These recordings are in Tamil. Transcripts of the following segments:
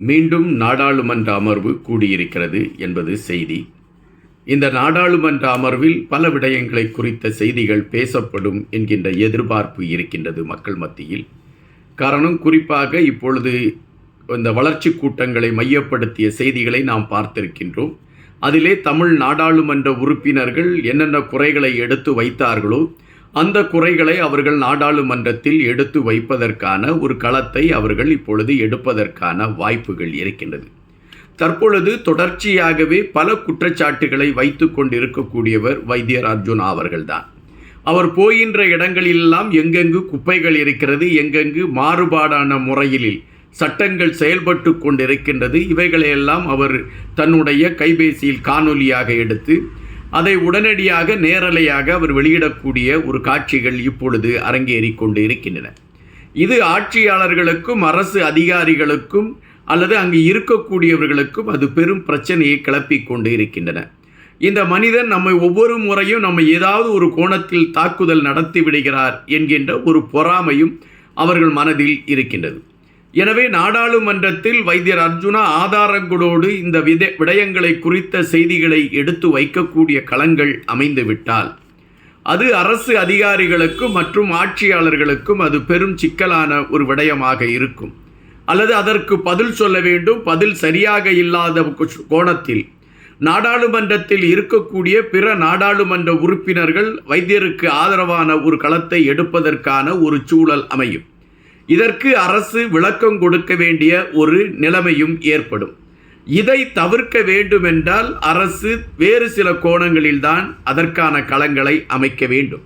மீண்டும் நாடாளுமன்ற அமர்வு கூடியிருக்கிறது என்பது செய்தி. இந்த நாடாளுமன்ற அமர்வில் பல விடயங்களை குறித்த செய்திகள் பேசப்படும் என்கின்ற எதிர்பார்ப்பு இருக்கின்றது மக்கள் மத்தியில். காரணம் குறிப்பாக இப்பொழுது இந்த வளர்ச்சி கூட்டங்களை மையப்படுத்திய செய்திகளை நாம் பார்த்திருக்கின்றோம். அதிலே தமிழ் நாடாளுமன்ற உறுப்பினர்கள் என்னென்ன குறைகளை எடுத்து வைத்தார்களோ அந்த குறைகளை அவர்கள் நாடாளுமன்றத்தில் எடுத்து வைப்பதற்கான ஒரு களத்தை அவர்கள் இப்பொழுது எடுப்பதற்கான வாய்ப்புகள் இருக்கின்றது. தற்பொழுது தொடர்ச்சியாகவே பல குற்றச்சாட்டுகளை வைத்து கொண்டிருக்கக்கூடியவர் வைத்தியர் அர்ஜுனா அவர்கள்தான். அவர் போகின்ற இடங்களிலெல்லாம் எங்கெங்கு குப்பைகள் இருக்கிறது எங்கெங்கு மாறுபாடான முறையில் சட்டங்கள் செயல்பட்டு கொண்டிருக்கின்றது இவைகளையெல்லாம் அவர் தன்னுடைய கைபேசியில் காணொலியாக எடுத்து அதை உடனடியாக நேரலையாக அவர் வெளியிடக்கூடிய ஒரு காட்சிகள் இப்பொழுது அரங்கேறி கொண்டு இருக்கின்றன இது ஆட்சியாளர்களுக்கும் அரசு அதிகாரிகளுக்கும் அல்லது அங்கு இருக்கக்கூடியவர்களுக்கும் அது பெரும் பிரச்சனையை கிளப்பி கொண்டு இருக்கின்றன இந்த மனிதன் நம்மை ஒவ்வொரு முறையும் நம்ம ஏதாவது ஒரு கோணத்தில் தாக்குதல் நடத்தி விடுகிறார் என்கின்ற ஒரு பொறாமையும் அவர்கள் மனதில் இருக்கின்றது. எனவே நாடாளுமன்றத்தில் வைத்தியர் அர்ஜுனா ஆதாரங்களோடு இந்த வித விடயங்களை குறித்த செய்திகளை எடுத்து வைக்கக்கூடிய களங்கள் அமைந்துவிட்டால் அது அரசு அதிகாரிகளுக்கும் மற்றும் ஆட்சியாளர்களுக்கும் அது பெரும் சிக்கலான ஒரு விடயமாக இருக்கும். அல்லது அதற்கு பதில் சொல்ல வேண்டும். பதில் சரியாக இல்லாத கோணத்தில் நாடாளுமன்றத்தில் இருக்கக்கூடிய பிற நாடாளுமன்ற உறுப்பினர்கள் வைத்தியருக்கு ஆதரவான ஒரு களத்தை எடுப்பதற்கான ஒரு சூழல் அமையும். இதற்கு அரசு விளக்கம் கொடுக்க வேண்டிய ஒரு நிலைமையும் ஏற்படும். இதை தவிர்க்க வேண்டுமென்றால் அரசு வேறு சில கோணங்களில்தான் அதற்கான களங்களை அமைக்க வேண்டும்.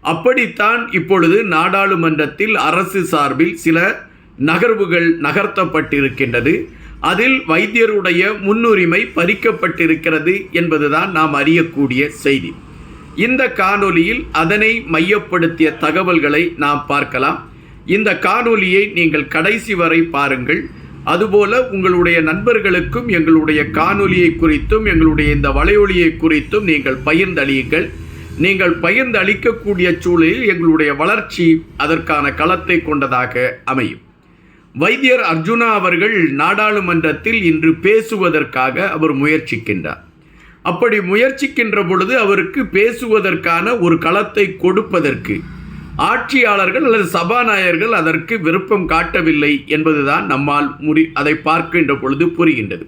அப்படித்தான் இப்பொழுது நாடாளுமன்றத்தில் அரசு சார்பில் சில நகர்வுகள் நகர்த்தப்பட்டிருக்கின்றது. அதில் வைத்தியருடைய முன்னுரிமை பறிக்கப்பட்டிருக்கிறது என்பதுதான் நாம் அறியக்கூடிய செய்தி. இந்த காணொலியில் அதனை மையப்படுத்திய தகவல்களை நாம் பார்க்கலாம். இந்த காணொலியை நீங்கள் கடைசி வரை பாருங்கள். அதுபோல உங்களுடைய நண்பர்களுக்கும் எங்களுடைய காணொலியை குறித்தும் எங்களுடைய இந்த வலையொலியை குறித்தும் நீங்கள் பகிர்ந்தளியுங்கள். நீங்கள் பகிர்ந்து அளிக்கக்கூடிய சூழலில் எங்களுடைய வளர்ச்சி அதற்கான களத்தை கொண்டதாக அமையும். வைத்தியர் அர்ஜுனா அவர்கள் நாடாளுமன்றத்தில் இன்று பேசுவதற்காக அவர் முயற்சிக்கின்றார். அப்படி முயற்சிக்கின்ற பொழுது அவருக்கு பேசுவதற்கான ஒரு களத்தை கொடுப்பதற்கு ஆட்சியாளர்கள் அல்லது சபாநாயகர்கள் அதற்கு விருப்பம் காட்டவில்லை என்பதுதான் நம்மால் முடி அதை பார்க்கின்ற பொழுது புரிகின்றது.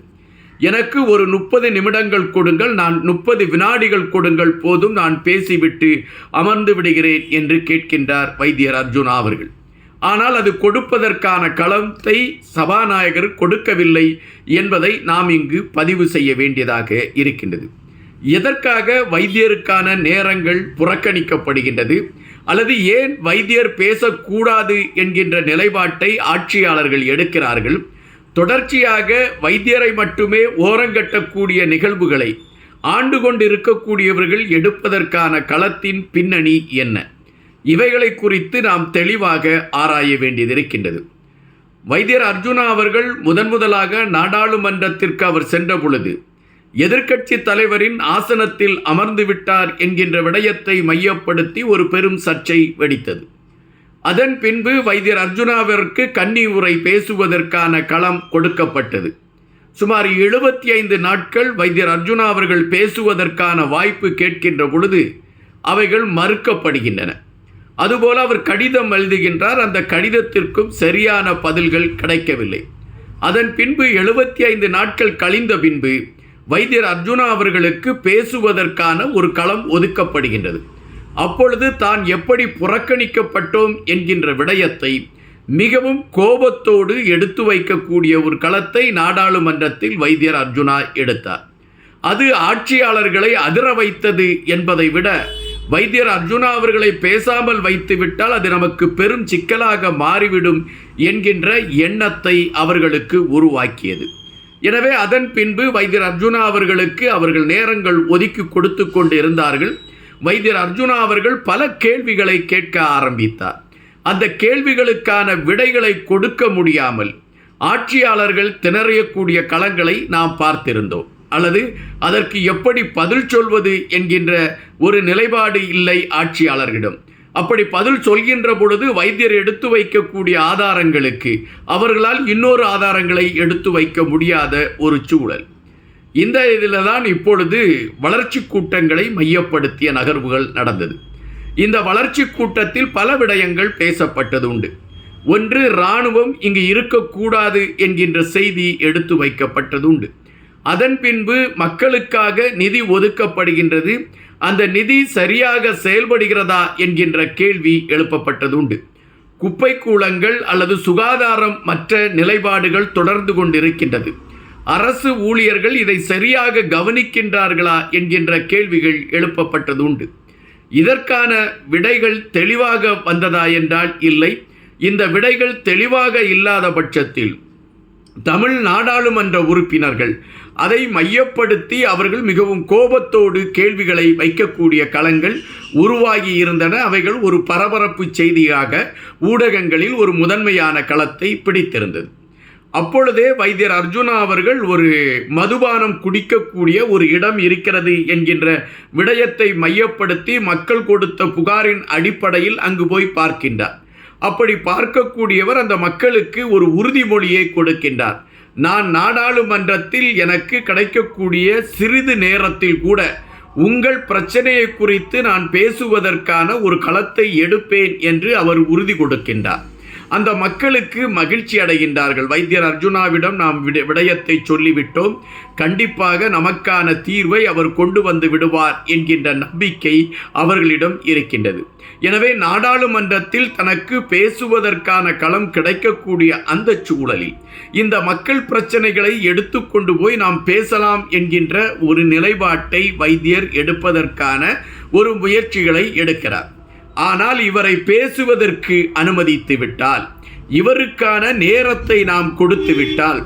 எனக்கு ஒரு முப்பது நிமிடங்கள் கொடுங்கள் நான் முப்பது வினாடிகள் கொடுங்கள் போதும் நான் பேசிவிட்டு அமர்ந்து விடுகிறேன் என்று கேட்கின்றார் வைத்தியர் அர்ஜுனா அவர்கள். ஆனால் அது கொடுப்பதற்கான களத்தை சபாநாயகர் கொடுக்கவில்லை என்பதை நாம் இங்கு பதிவு செய்ய வேண்டியதாக இருக்கின்றது. எதற்காக வைத்தியருக்கான நேரங்கள் புறக்கணிக்கப்படுகின்றது? அல்லது ஏன் வைத்தியர் பேசக்கூடாது என்கின்ற நிலைப்பாட்டை ஆட்சியாளர்கள் எடுக்கிறார்கள்? தொடர்ச்சியாக வைத்தியரை மட்டுமே ஓரங்கட்டக்கூடிய நிகழ்வுகளை ஆண்டு கொண்டு இருக்கக்கூடியவர்கள் எடுப்பதற்கான களத்தின் பின்னணி என்ன? இவைகளை குறித்து நாம் தெளிவாக ஆராய வேண்டியது இருக்கின்றது வைத்தியர் அர்ஜுனா அவர்கள் முதன் முதலாக நாடாளுமன்றத்திற்கு அவர் சென்ற பொழுது எதிர்க்கட்சி தலைவரின் ஆசனத்தில் அமர்ந்து விட்டார் என்கின்ற விடயத்தை மையப்படுத்தி ஒரு பெரும் சர்ச்சை வெடித்தது. அதன் பின்பு வைத்தியர் அர்ஜுனாவிற்கு கன்னி உரை பேசுவதற்கான களம் கொடுக்கப்பட்டது. சுமார் எழுபத்தி ஐந்து நாட்கள் வைத்தியர் அர்ஜுனா அவர்கள் பேசுவதற்கான வாய்ப்பு கேட்கின்ற பொழுது அவைகள் மறுக்கப்படுகின்றன. அதுபோல அவர் கடிதம் எழுதுகின்றார். அந்த கடிதத்திற்கும் சரியான பதில்கள் கிடைக்கவில்லை. அதன் பின்பு எழுபத்தி ஐந்து நாட்கள் கழிந்த பின்பு வைத்தியர் அர்ஜுனா அவர்களுக்கு பேசுவதற்கான ஒரு களம் ஒதுக்கப்படுகின்றது. அப்பொழுது தான் எப்படி புறக்கணிக்கப்பட்டோம் என்கின்ற விடயத்தை மிகவும் கோபத்தோடு எடுத்து வைக்கக்கூடிய ஒரு களத்தை நாடாளுமன்றத்தில் வைத்தியர் அர்ஜுனா எடுத்தார். அது ஆட்சியாளர்களை அதிர வைத்தது என்பதை விட வைத்தியர் அர்ஜுனா அவர்களை பேசாமல் வைத்துவிட்டால் அது நமக்கு பெரும் சிக்கலாக மாறிவிடும் என்கின்ற எண்ணத்தை அவர்களுக்கு உருவாக்கியது. எனவே அதன் பின்பு வைத்தியர் அர்ஜுனா அவர்களுக்கு அவர்கள் நேரங்கள் ஒதுக்கி கொடுத்து கொண்டு இருந்தார்கள் வைத்தியர் அர்ஜுனா அவர்கள் பல கேள்விகளை கேட்க ஆரம்பித்தார். அந்த கேள்விகளுக்கான விடைகளை கொடுக்க முடியாமல் ஆட்சியாளர்கள் திணறியக்கூடிய களங்களை நாம் பார்த்திருந்தோம். அல்லது அதற்கு எப்படி பதில் சொல்வது என்கின்ற ஒரு நிலைப்பாடு இல்லை ஆட்சியாளர்களிடம். அப்படி பதில் சொல்கின்ற பொழுது வைத்தியர் எடுத்து வைக்கக்கூடிய ஆதாரங்களுக்கு அவர்களால் இன்னொரு ஆதாரங்களை எடுத்து வைக்க முடியாத ஒரு சூழல். இந்த இதில் தான் இப்பொழுது வளர்ச்சி கூட்டங்களை மையப்படுத்திய நகர்வுகள் நடந்தது. இந்த வளர்ச்சி கூட்டத்தில் பல விடயங்கள் பேசப்பட்டது உண்டு ஒன்று இராணுவம் இங்கு இருக்கக்கூடாது என்கின்ற செய்தி எடுத்து வைக்கப்பட்டது உண்டு அதன் பின்பு மக்களுக்காக நிதி ஒதுக்கப்படுகின்றது. அந்த நிதி சரியாக செயல்படுகிறதா என்கின்ற கேள்வி எழுப்பப்பட்டது உண்டு குப்பை கூளங்கள் அல்லது சுகாதாரம் மற்ற நிலைப்பாடுகள் தொடர்ந்து கொண்டிருக்கின்றது. அரசு ஊழியர்கள் இதை சரியாக கவனிக்கின்றார்களா என்கின்ற கேள்விகள் எழுப்பப்பட்டது உண்டு இதற்கான விடைகள் தெளிவாக வந்ததா என்றால் இல்லை. இந்த விடைகள் தெளிவாக இல்லாத பட்சத்தில் தமிழ் நாடாளுமன்ற உறுப்பினர்கள். அதை மையப்படுத்தி அவர்கள் மிகவும் கோபத்தோடு கேள்விகளை வைக்கக்கூடிய களங்கள் உருவாகி இருந்தன. அவைகள் ஒரு பரபரப்பு செய்தியாக ஊடகங்களில் ஒரு முதன்மையான களத்தை பிடித்திருந்தது. அப்பொழுதே வைத்தியர் அர்ஜுனா அவர்கள் ஒரு மதுபானம் குடிக்கக்கூடிய ஒரு இடம் இருக்கிறது என்கின்ற விடயத்தை மையப்படுத்தி மக்கள் கொடுத்த புகாரின் அடிப்படையில் அங்கு போய் பார்க்கின்றார். அப்படி பார்க்கக்கூடியவர் அந்த மக்களுக்கு ஒரு உறுதிமொழியை கொடுக்கின்றார். நான் நாடாளுமன்றத்தில் எனக்கு கிடைக்கக்கூடிய சிறிது நேரத்தில் கூட உங்கள் பிரச்சனையை குறித்து நான் பேசுவதற்கான ஒரு களத்தை எடுப்பேன் என்று அவர் உறுதி கொடுக்கின்றார். அந்த மக்களுக்கு மகிழ்ச்சி அடைகின்றார்கள். வைத்தியர் அர்ஜுனாவிடம் நாம் விட விடயத்தை சொல்லிவிட்டோம். கண்டிப்பாக நமக்கான தீர்வை அவர் கொண்டு வந்து விடுவார் என்கின்ற நம்பிக்கை அவர்களிடம் இருக்கின்றது. எனவே நாடாளுமன்றத்தில் தனக்கு பேசுவதற்கான களம் கிடைக்கக்கூடிய அந்த சூழலில் இந்த மக்கள் பிரச்சனைகளை எடுத்துக்கொண்டு போய் நாம் பேசலாம் என்கின்ற ஒரு நிலைப்பாட்டை வைத்தியர் எடுப்பதற்கான ஒரு முயற்சிகளை எடுக்கிறார். ஆனால் இவரை பேசுவதற்கு அனுமதித்து விட்டால் இவருக்கான நேரத்தை நாம் கொடுத்து விட்டால்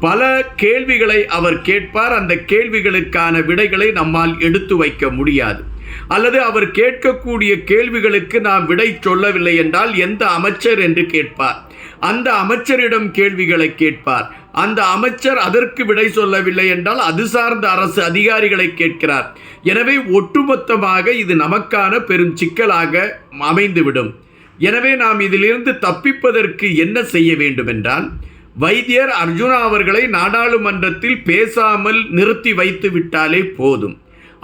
பல கேள்விகளை அவர் கேட்பார். அந்த கேள்விகளுக்கான விடைகளை நம்மால் எடுத்து வைக்க முடியாது. அல்லது அவர் கேட்கக்கூடிய கேள்விகளுக்கு நாம் விடை சொல்லவில்லை என்றால் எந்த அமைச்சர் என்று கேட்பார். அந்த அமைச்சரிடம் கேள்விகளை கேட்பார். அந்த அமைச்சர் அதற்கு விடை சொல்லவில்லை என்றால் அது சார்ந்த அரசு அதிகாரிகளை கேட்கிறார். எனவே ஒட்டுமொத்தமாக இது நமக்கான பெரும் சிக்கலாக அமைந்துவிடும். எனவே நாம் இதிலிருந்து தப்பிப்பதற்கு என்ன செய்ய வேண்டும் என்றால் வைத்தியர் அர்ஜுனா அவர்களை நாடாளுமன்றத்தில் பேசாமல் நிறுத்தி வைத்து விட்டாலே போதும்.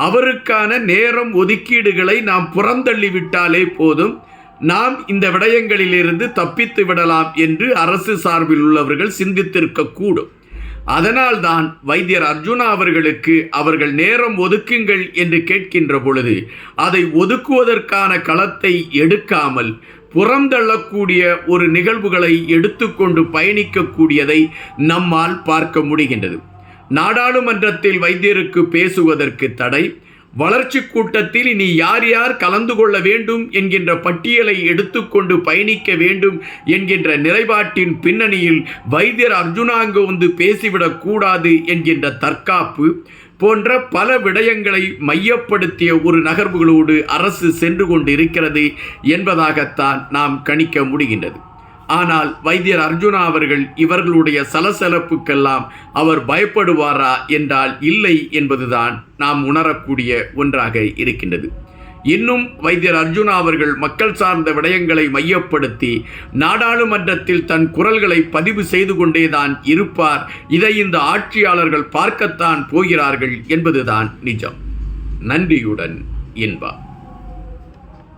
அவருக்கான நேரம் ஒதுக்கீடுகளை நாம் புறந்தள்ளி விட்டாலே போதும். நாம் இந்த விடயங்களிலிருந்து தப்பித்து விடலாம் என்று அரசு சார்பில் உள்ளவர்கள் சிந்தித்திருக்கக்கூடும். அதனால்தான் வைத்தியர் அர்ஜுனா அவர்களுக்கு அவர்கள் நேரம் ஒதுக்குங்கள் என்று கேட்கின்ற பொழுது அதை ஒதுக்குவதற்கான களத்தை எடுக்காமல் புறந்தள்ளக்கூடிய ஒரு நிகழ்வுகளை எடுத்துக்கொண்டு பயணிக்கக்கூடியதை நம்மால் பார்க்க முடிகின்றது. நாடாளுமன்றத்தில் வைத்தியருக்கு பேசுவதற்கு தடை. வளர்ச்சி கூட்டத்தில் இனி யார் யார் கலந்து கொள்ள வேண்டும் என்கின்ற பட்டியலை எடுத்துக்கொண்டு பயணிக்க வேண்டும் என்கின்ற நிலைப்பாட்டின் பின்னணியில் வைத்தியர் அர்ஜுனாங்க வந்து பேசிவிடக் கூடாது என்கின்ற தற்காப்பு போன்ற பல விடயங்களை மையப்படுத்திய ஒரு நகர்வுகளோடு அரசு சென்று கொண்டு இருக்கிறது என்பதாகத்தான் நாம் கணிக்க முடிகின்றது. ஆனால் வைத்தியர் அர்ஜுனா அவர்கள் இவர்களுடைய சலசலப்புக்கெல்லாம் அவர் பயப்படுவாரா என்றால் இல்லை என்பதுதான் நாம் உணரக்கூடிய ஒன்றாக இருக்கின்றது. இன்னும் வைத்தியர் அர்ஜுனா அவர்கள் மக்கள் சார்ந்த விடயங்களை மையப்படுத்தி நாடாளுமன்றத்தில் தன் குரல்களை பதிவு செய்து கொண்டேதான் இருப்பார். இதை இந்த ஆட்சியாளர்கள் பார்க்கத்தான் போகிறார்கள் என்பதுதான் நிஜம். நன்றியுடன் இன்பா